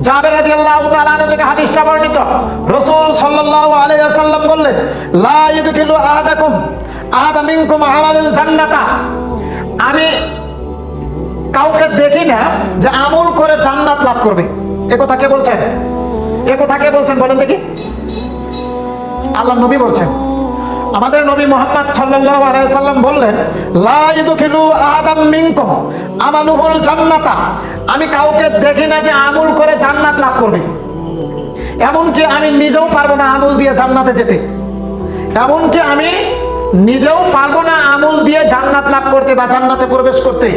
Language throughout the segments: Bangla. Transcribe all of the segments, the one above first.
জাবের রাদিয়াল্লাহু তাআলা আনহু থেকে হাদিসটা বর্ণিত। রাসূল সাল্লাল্লাহু আলাইহি ওয়াসাল্লাম বললেন, লা ইদখিলু আহাদাকুম, আহাদা মিনকুম আমালুল জান্নাতা। আমি কাউকে দেখি না যে আমল করে জান্নাত লাভ করবে। এ কথা কে বলছেন? এ কথা কে বলছেন বলেন দেখি। আল্লাহ নবী বলছেন। আমাদের নবী মোহাম্মদ সাল্লাল্লাহু আলাইহি সাল্লাম বললেন, লা ইদখিলু আহাদাম মিনকুম, আমালুহুল জান্নাতা, আমি কাউকে দেখি না যে আমল করে জান্নাত লাভ করবে। এমনকি আমি নিজেও পারব না আমল দিয়ে জান্নাতে যেতে। এমনকি আমি নিজেও পারব না আমল দিয়ে জান্নাত লাভ করতে বা জান্নাতে প্রবেশ করতে।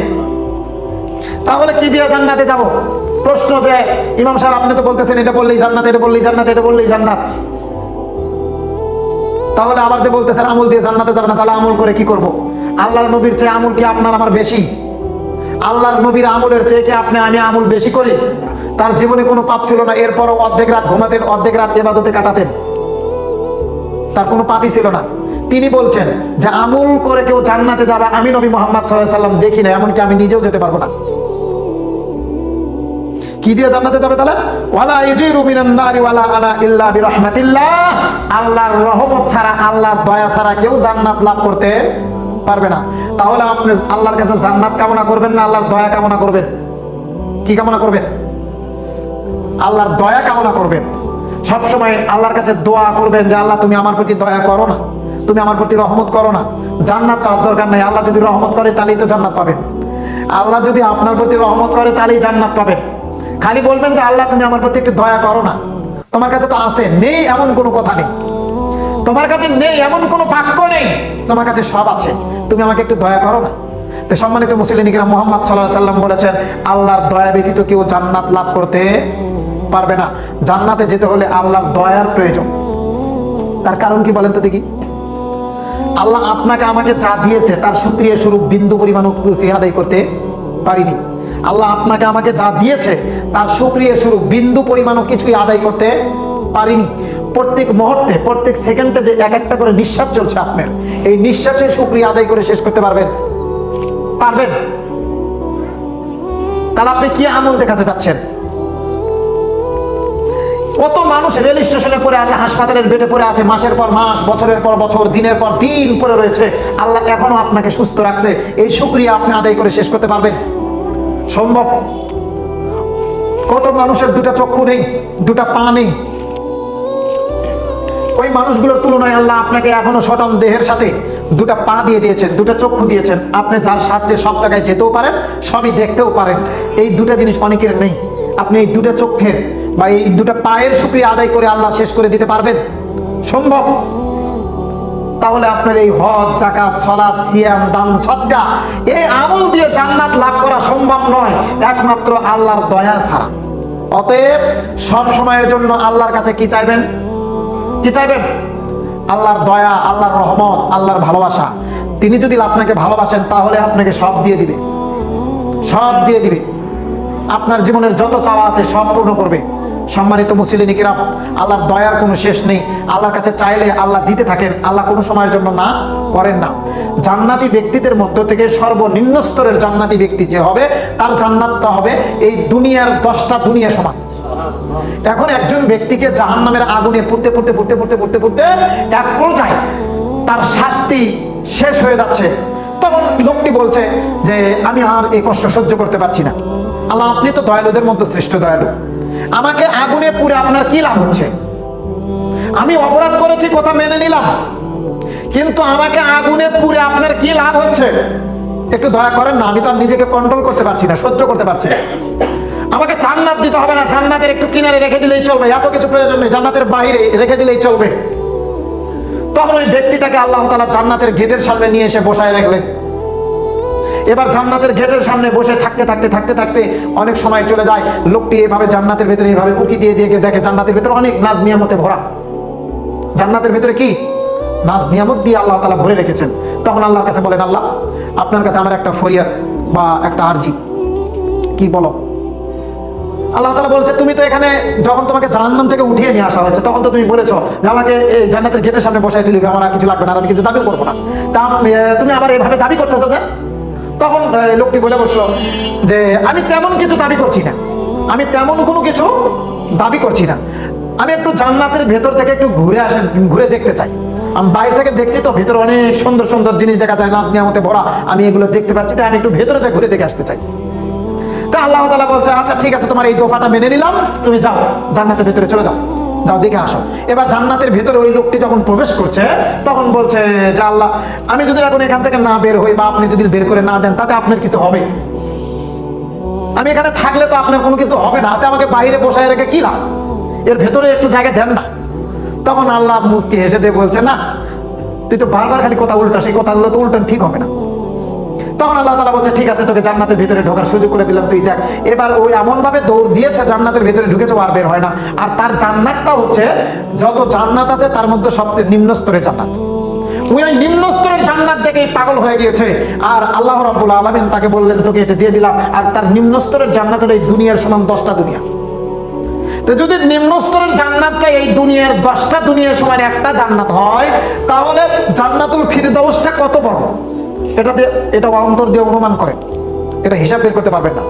তাহলে কি দিয়ে জান্নাতে যাব? প্রশ্ন যে, ইমাম সাহেব আপনি তো বলতেছেন, এটা বললেই জান্নাত, এটা বললেই জান্নাত, এটা বললেই জান্নাত। তাহলে আবার যে বলতেছেন আমল দিয়ে জান্নাতে যাবে না তাহলে আমল করে কি করব? আল্লাহর নবীর চেয়ে আমল কি আপনার আমার বেশি? আল্লাহর নবীর আমলের চেয়ে কি আপনি আমি আমল বেশি করি? তার জীবনে কোনো পাপ ছিল না, এরপরও অর্ধেক রাত ঘুমাতেন, অর্ধেক রাত এবাদতে কাটাতেন। তার কোনো পাপই ছিল না। তিনি বলছেন যে, আমল করে কেউ জান্নাতে যাবে, আমি নবী মোহাম্মদ সাল্লাহ সাল্লাম দেখি না এমনকি আমি নিজেও যেতে পারব না। কি দিয়ে জান্নাতে যাবে তাহলে? ওয়ালা ইজিরু মিনান নারি ওয়ালা আনা ইল্লা বিরহমাতিল্লাহ। আল্লাহর রহমত ছাড়া, আল্লাহর দয়া ছাড়া কেউ জান্নাত লাভ করতে পারবে না। তাহলে আপনি আল্লাহর কাছে জান্নাত কামনা করবেন না আল্লাহর দয়া কামনা করবেন? কি কামনা করবেন? আল্লাহর দয়া কামনা করবেন। সবসময় আল্লাহর কাছে দোয়া করবেন যে, আল্লাহ, তুমি আমার প্রতি দয়া করো না। তুমি আমার প্রতি রহমত করো না। জান্নাত চাওয়ার দরকার নাই। আল্লাহ যদি রহমত করে, তাহলেই তো জান্নাত পাবেন। আল্লাহ যদি আপনার প্রতি রহমত করে, তাহলেই জান্নাত পাবেন। খালি বলবেন যে, আল্লাহ, তুমি আমার প্রতি একটু দয়া করো না। তোমার কাছে তো আছে, নেই এমন কোনো কথা নেই। তোমার কাছে নেই এমন কোনো বাক্য নেই। তোমার কাছে সব আছে। তুমি আমাকে একটু দয়া করো না। তো সম্মানিত মুসলিনিকরা মোহাম্মদ সাল্লাহ সাল্লাম বলেছেন, আল্লাহর দয়া ব্যতীত কেউ জান্নাত লাভ করতে পারবে না। জান্নাতে যেতে হলে আল্লাহর দয়ার প্রয়োজন। তার কারণ কি বলেন তো দেখি? আল্লাহ আপনাকে আমাকে যা দিয়েছে, তার সুক্রিয়া স্বরূপ বিন্দু পরিমাণ আদায় করতে পারিনি। আল্লাহ আপনাকে আমাকে যা দিয়েছে, তার সুক্রিয়া স্বরূপ বিন্দু পরিমাণও কিছুই আদায় করতে পারিনি। প্রত্যেক মুহূর্তে, প্রত্যেক সেকেন্ডে যে এক একটা করে নিঃশ্বাস চলছে আপনার, এই নিঃশ্বাসের সুক্রিয়া আদায় করে শেষ করতে পারবেন। পারবেন? তাহলে আপনি কি আমল দেখাতে চাচ্ছেন? কত মানুষ রেল স্টেশনে পড়ে আছে, হাসপাতালের বেডে পড়ে আছে, মাসের পর মাস, বছরের পর বছর, দিনের পর দিন পড়ে রয়েছে। আল্লাহ এখনও আপনাকে সুস্থ রাখছে। এই শুক্রিয়া আপনি আদায় করে শেষ করতে পারবেন। সম্ভব? কত মানুষের দুটা চক্ষু নেই, দুটা পা নেই? ওই মানুষগুলোর তুলনায় আল্লাহ আপনাকে এখনও সটম দেহের সাথে দুটা পা দিয়ে দিয়েছেন, দুটা চক্ষু দিয়েছেন। আপনি যার সাহায্যে সব জায়গায় যেতেও পারেন, সবই দেখতেও পারেন। এই দুটা জিনিস অনেকের নেই। আপনি এই দুটা চোখের বা এই দুটা পায়ের শুক্রিয়া আদায় করে আল্লাহ শেষ করে দিতে পারবেন। সম্ভব? তাহলে আপনার এই হজ জাকাত সলাদ সিয়াম, দান সদ্গা এই আমল দিয়ে জান্নাত লাভ করা সম্ভব নয়। একমাত্র আল্লাহর দয়া ছাড়া। অতএব সব সময়ের জন্য আল্লাহর কাছে কি চাইবেন? কি চাইবেন? আল্লাহর দয়া, আল্লাহর রহমত, আল্লাহর ভালোবাসা। তিনি যদি আপনাকে ভালোবাসেন, তাহলে আপনাকে সব দিয়ে দিবে। সব দিয়ে দিবে। আপনার জীবনের যত চাওয়া আছে সব পূর্ণ করবে। সম্মানিত মুসলিনিকেরাম আল্লাহর দয়ার কোনো শেষ নেই। আল্লাহর কাছে চাইলে আল্লাহ দিতে থাকেন, আল্লাহ কোনো সময়ের জন্য না করেন না। জান্নাতি ব্যক্তিদের মধ্য থেকে সর্বনিম্ন স্তরের জান্নাতি ব্যক্তি যে হবে, তার জান্নাতটা হবে এই দুনিয়ার দশটা দুনিয়া সমান। এখন একজন ব্যক্তিকে জাহান নামের আগুনে পুড়তে পুড়তে পুড়তে পুড়তে পুড়তে পুড়তে এক পর্যায়ে তার শাস্তি শেষ হয়ে যাচ্ছে। তখন লোকটি বলছে যে, আমি আর এই কষ্ট সহ্য করতে পারছি না। আল্লাহ, আপনি তো দয়ালুদের মধ্যে শ্রেষ্ঠ দয়ালু। আমাকে আগুনে পুড়ে আপনার কি লাভ হচ্ছে? আমি অপরাধ করেছি কথা মেনে নিলাম। কিন্তু আমাকে আগুনে পুড়ে আপনার কি লাভ হচ্ছে? একটু দয়া করেন না, আমি তো আর নিজেকে কন্ট্রোল করতে পারছি না, সহ্য করতে পারছি না। আমাকে জান্নাত দিতে হবে না, জান্নাতের একটু কিনারে রেখে দিলেই চলবে, এত কিছু প্রয়োজন নেই, জান্নাতের বাইরে রেখে দিলেই চলবে। তখন ওই ব্যক্তিটাকে আল্লাহ তালা জান্নাতের গেটের সামনে নিয়ে এসে বসায় রাখলেন। এবার জান্নাতের গেটের সামনে বসে থাকতে থাকতে থাকতে থাকতে অনেক সময় চলে যায়। লোকটি এভাবে জান্নাতের ভেতরে এভাবে উঁকি দিয়ে দিয়ে দেখে জান্নাতের ভেতরে অনেক নাজ নিয়ামতে ভরা। জান্নাতের ভেতরে কি? নাজ নিয়ামত দিয়ে আল্লাহ তালা ভরে রেখেছেন। তখন আল্লাহর কাছে বলেন, আল্লাহ, আপনার কাছে আমার একটা ফরিয়াদ বা একটা আর্জি। কি বলো? আল্লাহ তালা বলছে, তুমি তো এখানে যখন তোমাকে জাহান্নাম থেকে উঠিয়ে নিয়ে আসা হয়েছে, তখন তো তুমি বলেছ যে আমাকে এই জান্নাতের গেটের সামনে বসাই দিলে আমার আর কিছু লাগবে না আর আমি কিছু দাবি করব না। তা, তুমি আবার এভাবে দাবি করতেছো যে তখন লোকটি বলে বসল যে, আমি তেমন কিছু দাবি করছি না। আমি তেমন কোনো কিছু দাবি করছি না। আমি একটু জান্নাতের ভেতর থেকে একটু ঘুরে আসে, ঘুরে দেখতে চাই। আমি বাইরে থেকে দেখছি তো, ভেতরে অনেক সুন্দর সুন্দর জিনিস দেখা যায়, নাচ নিয়ামতে ভরা। আমি এগুলো দেখতে পাচ্ছি, তাই আমি একটু ভেতরে যা ঘুরে দেখে আসতে চাই। তা আল্লাহ তালা বলছে আচ্ছা ঠিক আছে, তোমার এই দোফাটা মেনে নিলাম। তুমি যাও, জান্নাতের ভেতরে চলে যাও। যাও, দেখে আসো। এবার জান্নাতের ভেতরে ওই লোকটি যখন প্রবেশ করছে, তখন বলছে যে, আল্লাহ, আমি যদি এখন এখান থেকে না বের হই বা আপনি যদি বের করে না দেন, তাতে আপনার কিছু হবে? আমি এখানে থাকলে তো আপনার কোনো কিছু হবে না তাতে আমাকে বাইরে বসায় রেখে কি লাভ? এর ভেতরে একটু জায়গা দেন না। তখন আল্লাহ মুসকি হেসে দিয়ে বলছে, না, তুই তো বারবার খালি কথা উল্টা, সেই কথাগুলো তো উল্টান ঠিক হবে না। তখন আল্লাহ তালা বলছে, ঠিক আছে, তোকে জান্নাতের ভিতরে ঢোকার সুযোগ করে দিলাম। তুই দেখ, এবার ওই এমন ভাবে দৌড় দিয়েছে, জান্নাতের ভিতরে ঢুকেছে আর বের হয় না। আর তার জান্নাতটা হচ্ছে, যত জান্নাত আছে, তার মধ্যে সবচেয়ে নিম্ন স্তরের জান্নাত। ওই নিম্ন স্তরের জান্নাত দেখেই পাগল হয়ে গিয়েছে। আর আল্লাহ রাব্বুল তাকে বললেন, তোকে এটা দিয়ে দিলাম। আর তার নিম্ন স্তরের জান্নাত এই দুনিয়ার সমান দশটা দুনিয়া। তো যদি নিম্ন স্তরের জান্নাতটা এই দুনিয়ার দশটা দুনিয়ার সমান একটা জান্নাত হয়, তাহলে জান্নাতুল ফিরদৌসটা কত বড়? এটা দিয়ে, এটা অন্তর দিয়ে অনুমান করেন। এটা হিসাব বের করতে পারবেন না।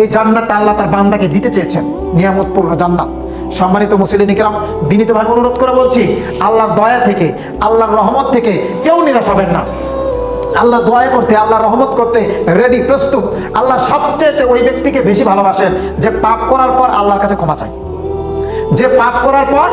এই জান্নাতটা আল্লাহ তার বান্দাকে দিতে চেয়েছেন। নিয়ামতপূর্ণ জান্নাত। সম্মানিত মুসলিম ইকরাম, বিনীতভাবে অনুরোধ করে বলছি, আল্লাহর দয়া থেকে, আল্লাহর রহমত থেকে কেউ নিরাশ হবেন না। আল্লাহ দয়া করতে আল্লাহ রহমত করতে রেডি প্রস্তুত। আল্লাহ সবচেয়ে ওই ব্যক্তিকে বেশি ভালোবাসেন যে পাপ করার পর আল্লাহর কাছে ক্ষমা চায়। যে পাপ করার পর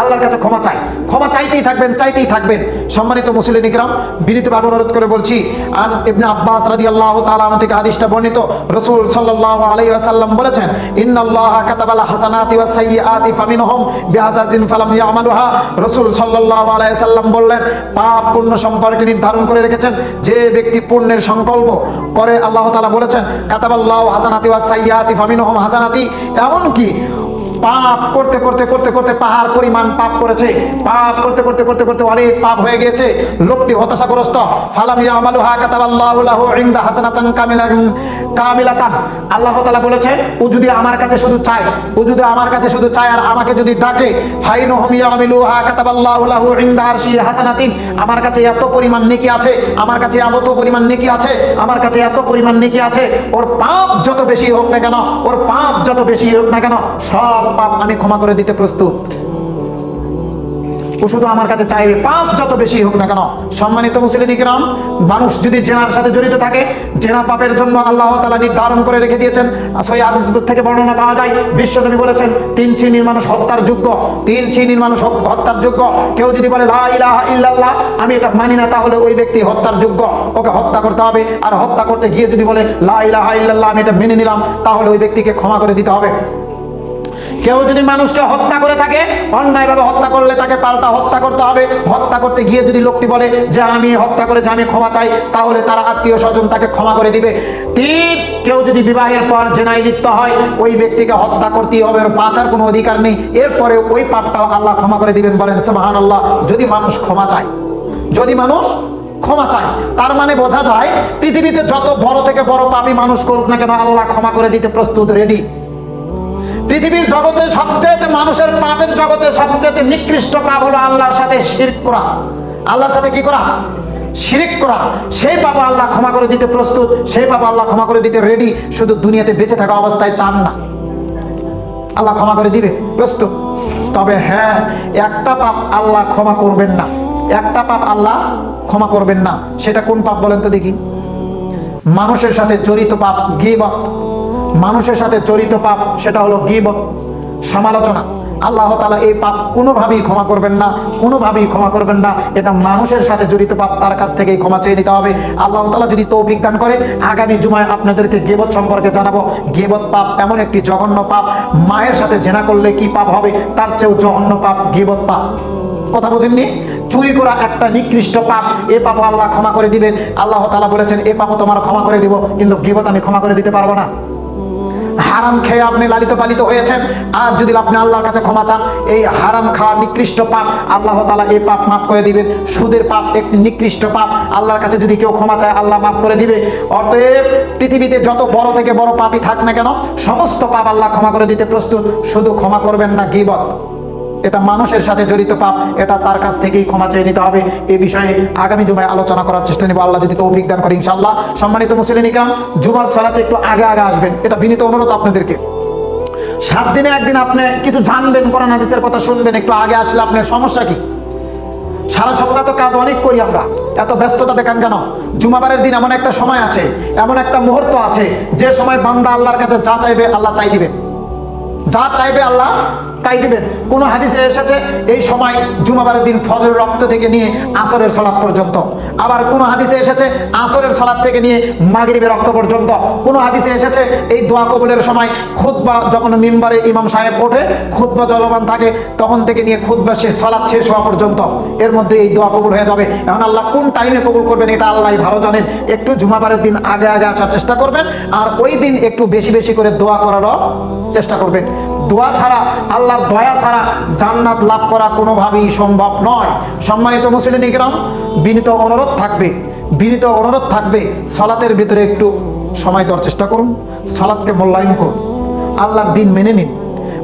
আল্লাহর কাছে ক্ষমা চাই। ক্ষমা চাইতেই থাকবেন চাইতেই থাকবেন। সম্মানিত মুসলিম ইকরাম বিনীতভাবে অনুরোধ করে বলছি, আন ইবনে আব্বাস রাদিয়াল্লাহু তাআলা আনহু থেকে হাদিসটা বর্ণিত, রাসূল সাল্লাল্লাহু আলাইহি ওয়াসাল্লাম বলেছেন, ইন্নাল্লাহা কাতাবাল হাসানাতি ওয়াস সাইয়্যাতি ফামিনহুম বিহাজাতিন ফালাম ইয়ামালুহা। রাসূল সাল্লাল্লাহু আলাইহি ওয়াসাল্লাম বললেন, পাপ পুণ্য সম্পর্কে নির্ধারণ করে রেখেছেন, যে ব্যক্তি পুণ্যের সংকল্প করে আল্লাহ তাআলা বলেছেন, কাতাবাল্লাহু হাসানাতি ওয়াস সাইয়্যাতি ফামিনহুম হাসানাতি। এমন কি পাপ করতে করতে করতে করতে পাহাড় পরিমাণ পাপ করেছে। পাপ করতে করতে করতে করতে অনেক পাপ হয়ে গিয়েছে। লোকটি হতাশাগ্রস্ত। ফালাম ইয়ামালু হা কাতাবাল্লাহু লাহু ইনদা হাসানাতান কামিলাতান কামিলাতান। আল্লাহ তাআলা বলেছে, ও যদি আমার কাছে শুধু চায়, ও যদি আমার কাছে শুধু চায় আর আমাকে যদি ডাকে, ফাইনহুম ইয়ামিলু হা কাতাবাল্লাহু লাহু ইনদা আরশি হাসানাতিন। আমার কাছে এত পরিমাণ নেকি আছে, আমার কাছে এত পরিমাণ নেকি আছে, আমার কাছে এত পরিমাণ নেকি আছে। ওর পাপ যত বেশি হোক না কেন, ওর পাপ যত বেশি হোক না কেন, সব পাপ আমি ক্ষমা করে দিতে প্রস্তুত। ও শুধু আমার কাছে চাইবে, পাপ যত বেশি হোক না কেন। সম্মানিত মুসলিম ইকরাম, মানুষ যদি জেনার সাথে জড়িত থাকে, জেনা পাপের জন্য আল্লাহ তালা নির্ধারণ করে রেখে দিয়েছেন। থেকে বর্ণনা পাওয়া যায় বিশ্বনবী বলেছেন, তিন শ্রেণির মানুষ হত্যার যোগ্য, তিন শ্রেণির মানুষ হত্যার যোগ্য। কেউ যদি বলে, লা ইলাহা ইল্লাল্লাহ আমি এটা মানি না, তাহলে ওই ব্যক্তি হত্যার যোগ্য। ওকে হত্যা করতে হবে। আর হত্যা করতে গিয়ে যদি বলে, লা ইলাহা ইল্লাল্লাহ আমি এটা মেনে নিলাম, তাহলে ওই ব্যক্তিকে ক্ষমা করে দিতে হবে। কেউ যদি মানুষকে হত্যা করে থাকে, অন্যায়ভাবে হত্যা করলে তাকে পাল্টা হত্যা করতে হবে। হত্যা করতে গিয়ে যদি লোকটি বলে যে আমি হত্যা করেছি, আমি ক্ষমা চাই, তাহলে তারা আত্মীয় স্বজন তাকে ক্ষমা করে দিবে। তিন, কেউ যদি বিবাহের পর জেনায় লিপ্ত হয়, ওই ব্যক্তিকে হত্যা করতেই হবে, ওর বাঁচার কোনো অধিকার নেই। এরপরে ওই পাপটাও আল্লাহ ক্ষমা করে দিবেন, বলেন সুবহান আল্লাহ যদি মানুষ ক্ষমা চায়, যদি মানুষ ক্ষমা চায়, তার মানে বোঝা যায়, পৃথিবীতে যত বড় থেকে বড় পাপী মানুষ করুক না কেন, আল্লাহ ক্ষমা করে দিতে প্রস্তুত রেডি পৃথিবীর জগতে সবচেয়ে মানুষের পাপের জগতে সবচেয়ে নিকৃষ্ট পাপ হলো আল্লাহর সাথে শিরক করা। আল্লাহর সাথে কি করা? শিরিক করা। সেই পাপ আল্লাহ ক্ষমা করে দিতে প্রস্তুত, সেই পাপ আল্লাহ ক্ষমা করে দিতে রেডি শুধু দুনিয়াতে বেঁচে থাকা অবস্থায় চান না। আল্লাহ ক্ষমা করে দিবে, প্রস্তুত। তবে হ্যাঁ একটা পাপ আল্লাহ ক্ষমা করবেন না। একটা পাপ আল্লাহ ক্ষমা করবেন না। সেটা কোন পাপ বলেন তো দেখি? মানুষের সাথে জড়িত পাপ গিবত। মানুষের সাথে জড়িত পাপ, সেটা হলো গিবত, সমালোচনা। আল্লাহ তালা এই পাপ কোনোভাবেই ক্ষমা করবেন না, কোনোভাবেই ক্ষমা করবেন না। এটা মানুষের সাথে জড়িত পাপ, তার কাছ থেকেই ক্ষমা চেয়ে নিতে হবে। আল্লাহ তালা যদি তৌফিক দান করে, আগামী জুমায় আপনাদেরকে গেবত সম্পর্কে জানাব। গেবত পাপ এমন একটি জঘন্য পাপ। মায়ের সাথে জেনা করলে কি পাপ হবে? তার চেয়েও জঘন্য পাপ গেবত পাপ। কথা বোঝেননি? চুরি করা একটা নিকৃষ্ট পাপ, এ পাপ আল্লাহ ক্ষমা করে দিবেন। আল্লাহ তালা বলেছেন, এ পাপ তোমার ক্ষমা করে দিব, কিন্তু গিবত আমি ক্ষমা করে দিতে পারব না। হারাম খেয়ে আপনি লালিত পালিত হয়েছেন। আর যদি আপনি আল্লাহর কাছে ক্ষমা চান, এই হারাম খাওয়া নিকৃষ্ট পাপ আল্লাহ তালা এই পাপ মাফ করে দিবেন। সুদের পাপ একটি নিকৃষ্ট পাপ। আল্লাহর কাছে যদি কেউ ক্ষমা চায়, আল্লাহ মাফ করে দিবে। অতএব পৃথিবীতে যত বড় থেকে বড় পাপই থাক না কেন, সমস্ত পাপ আল্লাহ ক্ষমা করে দিতে প্রস্তুত। শুধু ক্ষমা করবেন না, গিবত। এটা মানুষের সাথে জড়িত পাপ, এটা তার কাছ থেকেই ক্ষমা চেয়ে নিতে হবে। এ বিষয়ে আগামী জুমায় আলোচনা করার চেষ্টা নেব। আল্লাহ যদি তৌফিক দান করে ইনশাল্লাহ সম্মানিত মুসলিম ইকরাম, জুমার সালাতে একটু আগে আগে আসবেন। এটা বিনীত অনুরোধ আপনাদেরকে। সাত দিনে একদিন আপনি কিছু জানবেন, কোরআন হাদিসের কথা শুনবেন, একটু আগে আসলে আপনার সমস্যা কি? সারা সপ্তাহ তো কাজ অনেক করি আমরা। এত ব্যস্ততা দেখান কেন? জুমাবারের দিন এমন একটা সময় আছে, এমন একটা মুহূর্ত আছে, যে সময় বান্দা আল্লাহর কাছে যা চাইবে আল্লাহ তাই দিবেন। যা চাইবে আল্লাহ তাই দিবেন। কোন হাদিসে এসেছে, এই সময় জুমাবারের দিন ফজরের রক্ত থেকে নিয়ে আসরের সলাৎ পর্যন্ত। আবার কোন হাদিসে এসেছে, আসরের সলাৎ থেকে নিয়ে মাগরিবের রক্ত পর্যন্ত। কোন হাদিসে এসেছে, এই দোয়া কবুলের সময় খুতবা যখন মিম্বারে ইমাম সাহেব ওঠে, খুতবা জলবান থাকে, তখন থেকে নিয়ে খুতবা শেষ সলাৎ শেষ হওয়া পর্যন্ত। এর মধ্যে এই দোয়া কবুল হয়ে যাবে। এখন আল্লাহ কোন টাইমে কবুল করবেন, এটা আল্লাহ ভালো জানেন। একটু জুমাবারের দিন আগে আগে আসার চেষ্টা করবেন, আর ওই দিন একটু বেশি বেশি করে দোয়া করারও চেষ্টা করবেন। দোয়া ছাড়া আল্লাহর দয়া ছাড়া জান্নাত লাভ করা কোনোভাবেই সম্ভব নয়। সম্মানিত মুসলিম ইকরাম, বিনীত অনুরোধ থাকবে, বিনীত অনুরোধ থাকবে, সলাতের ভিতরে একটু সময় দেওয়ার চেষ্টা করুন সলাৎকে মূল্যায়ন করুন, আল্লাহর দিন মেনে নিন,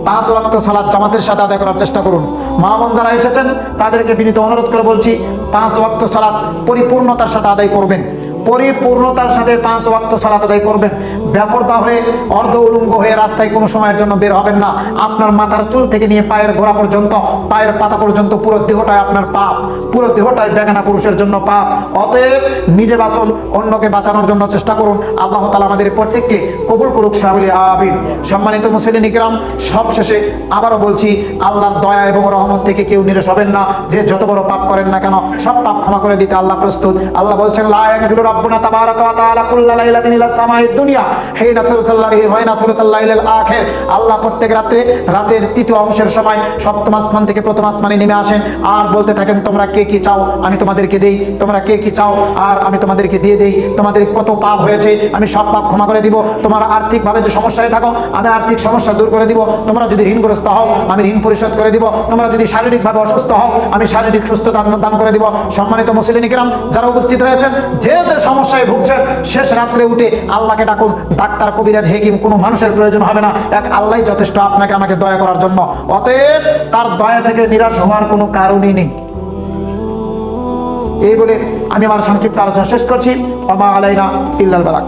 পাঁচ ওয়াক্ত সালাদ জামাতের সাথে আদায় করার চেষ্টা করুন। মা বোন যারা এসেছেন, তাদেরকে বিনীত অনুরোধ করে বলছি, পাঁচ ওয়াক্ত সালাদ পরিপূর্ণতার সাথে আদায় করবেন। পরিপূর্ণতার সাথে পাঁচ ওয়াক্ত সালাত আদায় করবেন। ব্যাপরদা হয়ে, অর্ধ উলঙ্গ হয়ে রাস্তায় কোনো সময়ের জন্য বের হবেন না। আপনার মাথার চুল থেকে নিয়ে পায়ের গোড়া পর্যন্ত, পায়ের পাতা পর্যন্ত পুরো দেহটাই আপনার পাপ। পুরো দেহটাই বেগানা পুরুষের জন্য পাপ। অতএব নিজে বাঁচুন, অন্যকে বাঁচানোর জন্য চেষ্টা করুন। আল্লাহ তালা আমাদের প্রত্যেককে কবুল করুক সাহাবলি আবিন সম্মানিত মুসলিম ইকরাম, সবশেষে আবারও বলছি, আল্লাহর দয়া এবং রহমত থেকে কেউ নিরেশ হবেন না। যে যত বড় পাপ করেন না কেন, সব পাপ ক্ষমা করে দিতে আল্লাহ প্রস্তুত। আল্লাহ বলছেন, লা ইয়ানজিলু আখির। আল্লাহ প্রত্যেক রাতে, রাতের তৃতীয় অংশের সময় সপ্তম আসমান থেকে প্রথম আসমানে নেমে আসেন আর বলতে থাকেন, তোমরা কে কি চাও? আমি তোমাদেরকে দেই। তোমরা কে কি চাও? আর আমি তোমাদেরকে দিয়ে দেই। তোমাদের কত পাপ হয়েছে? আমি সব পাপ ক্ষমা করে দিব। তোমরা আর্থিকভাবে যে সমস্যায় থাকো, আমি আর্থিক সমস্যা দূর করে দিব। তোমরা যদি ঋণগ্রস্ত হও, আমি ঋণ পরিশোধ করে দিব। তোমরা যদি শারীরিকভাবে অসুস্থ হও, আমি শারীরিক সুস্থতা দান করে দিব। সম্মানিত মুসলিম কিরাম যারা উপস্থিত হয়েছেন, যে সমস্যায় ভুগছেন, শেষ রাত্রে উঠে আল্লাহকে ডাকুন, ডাক্তার, কবিরাজ, হেকিম, কোনো মানুষের প্রয়োজন হবে না। এক আল্লাহ যথেষ্ট আপনাকে আমাকে দয়া করার জন্য। অতএব তার দয়া থেকে নিরাশ হওয়ার কোনো কারণই নেই। এই বলে আমি আমার সংক্ষিপ্ত আলোচনা শেষ করছি। অমা আলাইনা ইল্লাল বালাক।